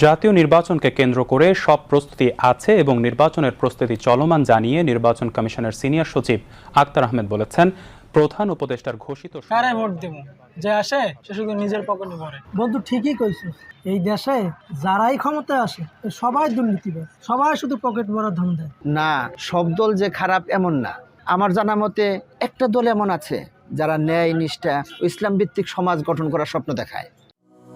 জাতীয় নির্বাচনকে কেন্দ্র করে সব প্রস্তুতি আছে এবং নির্বাচনের প্রস্তুতি চলমান জানিয়ে নির্বাচন কমিশনের সিনিয়র সচিব আক্তার আহমেদ বলেছেন প্রধান উপদেষ্টার ঘোষিত কারে ভোট দেবো? যে আসে সে শুধু নিজের পকেটে ভরে। বন্ধু ঠিকই কইছিস এই দেশে যারাই ক্ষমতায় আসে সবাই দুর্নীতিবাজ। সবাই শুধু পকেট ভরা ধন দেয়। না সব দল যে খারাপ এমন না। আমার জানা মতে একটা দল এমন আছে যারা ন্যায় নিষ্ঠা ইসলাম ভিত্তিক সমাজ গঠন করার স্বপ্ন দেখায়।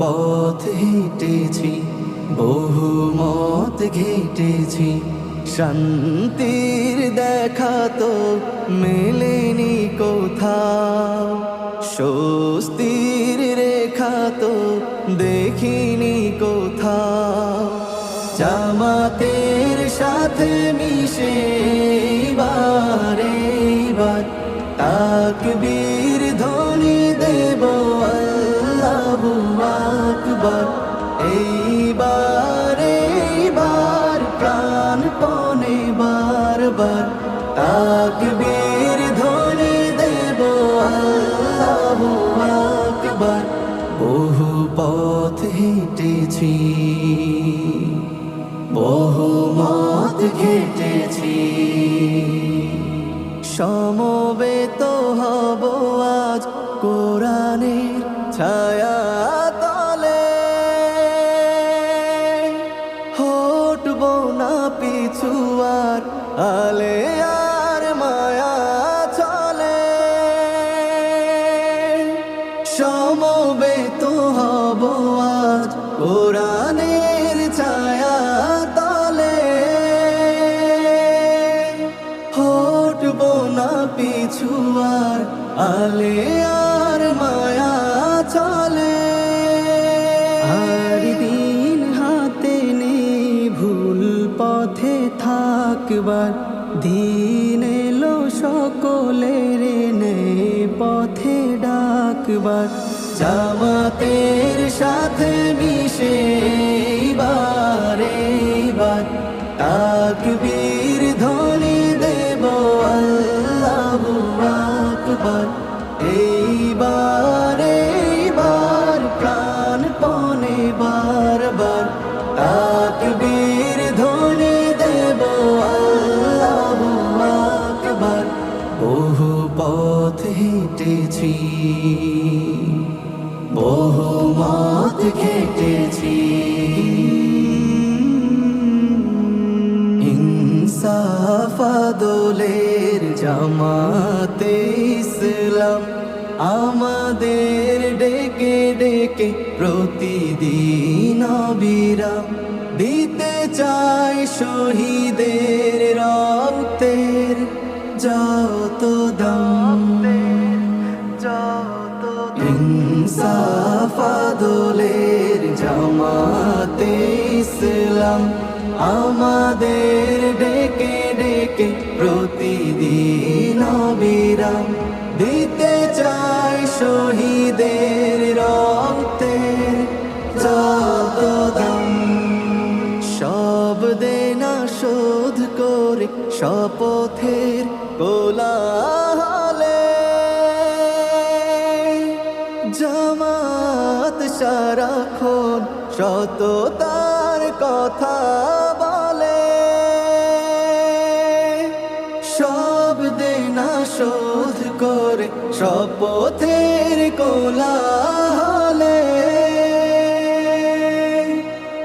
পথ হেঁটেছি, বহু মত ঘেটেছি। শান্তির দেখা তো মেলেনি কোথাও। স্বস্তির রেখা তো দেখিনি কোথাও। জামাতের সাথে মিশে এইবার এইবার তাকবীর আকবার এইবার এইবার প্রাণপণে বারবার তাকবীর ধ্বনি দেব আল্লাহু আকবার। বহু পথ হেঁটেছি, বহু মত ঘেটেছি, সমবেত হটব না পিছু আর, আলে আর মায়া চলে। সমবেত হব আজ কোরআনের ছায়া তলে। হটব না পিছু আর, আলে থাকবার দিন এলো সকলের নেই পথে ডাকবার। জামাতের সাথে মিশে বারে বার তাকবীর হেঁটেছি বহু মত ঘেটেছি। ইনসাফাদলের জামাতে ইসলাম আমাদের ডেকে ডেকে প্রতিদিন বিরাম দিতে চাই শহীদের রক্তের যত দাম। আমাদের ডেকে ডেকে প্রতিদিন বিরাম দিতে চাই শহীদের রক্তের যত দাম। সব দেনা শোধ করে শপথের কোলাহলে। জামাত সারাক্ষণ সততার কথা সব দেনা শোধ করে শপথের কোলাহলে।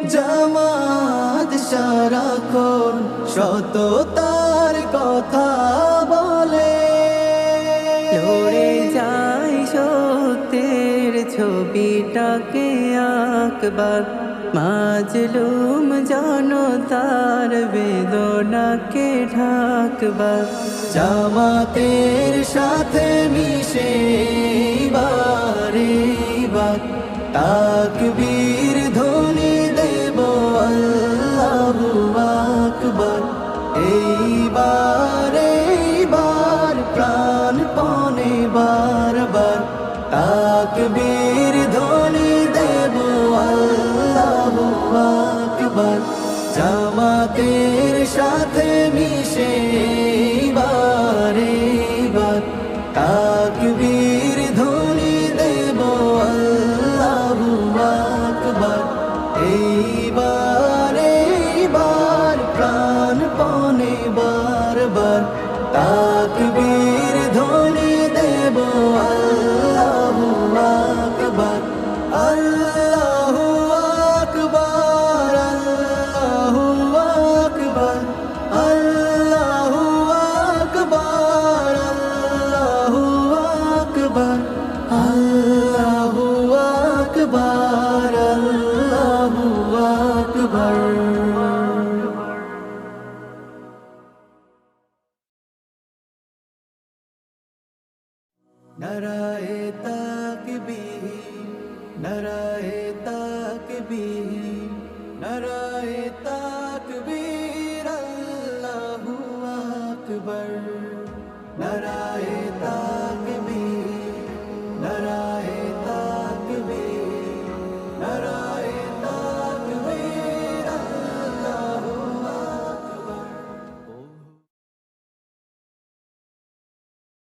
জামাত সারাক্ষণ সততার কথা বলে। লড়ে যাই সত্যের ছবিটাকে আঁকবার। মাজলুম জনতার বেদনাকে ঢাকবার জামাতের সাথে মিশে বারে তাকবীর ধ্বনি দেব আল্লাহু আকবার। এইবার এইবার প্রাণপণে বারবার তাকবীর জামাতের সাথে মিশে এইবার এইবার তাকবীর ধ্বনি দেব আল্লাহু আকবার। এইবার এইবার প্রাণপণে বারবার তাকবীর ধ্বনি দেব আকবার নারায়ে তাকবীর নারায়ে তাকবীর নারায়ে তাকবীর